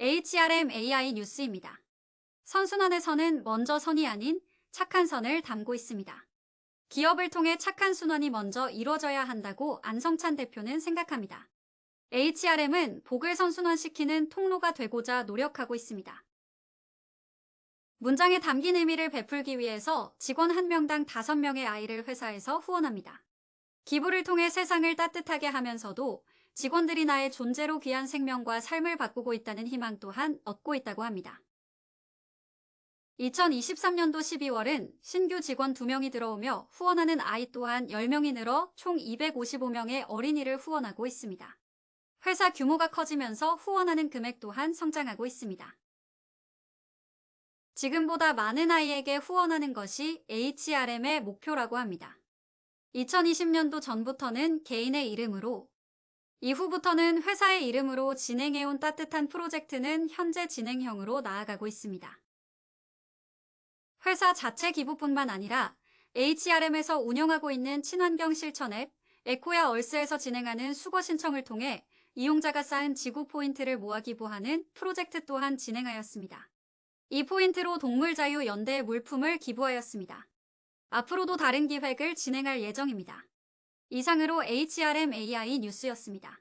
HRM AI 뉴스입니다. 선순환에서는 먼저 선이 아닌 착한 선을 담고 있습니다. 기업을 통해 착한 순환이 먼저 이루어져야 한다고 안성찬 대표는 생각합니다. HRM은 복을 선순환시키는 통로가 되고자 노력하고 있습니다. 문장에 담긴 의미를 베풀기 위해서 직원 1명당 5명의 아이를 회사에서 후원합니다. 기부를 통해 세상을 따뜻하게 하면서도 직원들이 나의 존재로 귀한 생명과 삶을 바꾸고 있다는 희망 또한 얻고 있다고 합니다. 2023년도 12월은 신규 직원 2명이 들어오며 후원하는 아이 또한 10명이 늘어 총 255명의 어린이를 후원하고 있습니다. 회사 규모가 커지면서 후원하는 금액 또한 성장하고 있습니다. 지금보다 많은 아이에게 후원하는 것이 HRM의 목표라고 합니다. 2020년도 전부터는 개인의 이름으로, 이후부터는 회사의 이름으로 진행해온 따뜻한 프로젝트는 현재 진행형으로 나아가고 있습니다. 회사 자체 기부뿐만 아니라 HRM에서 운영하고 있는 친환경 실천 앱 에코야 얼스에서 진행하는 수거 신청을 통해 이용자가 쌓은 지구 포인트를 모아 기부하는 프로젝트 또한 진행하였습니다. 이 포인트로 동물자유 연대에 물품을 기부하였습니다. 앞으로도 다른 기획을 진행할 예정입니다. 이상으로 HRM AI 뉴스였습니다.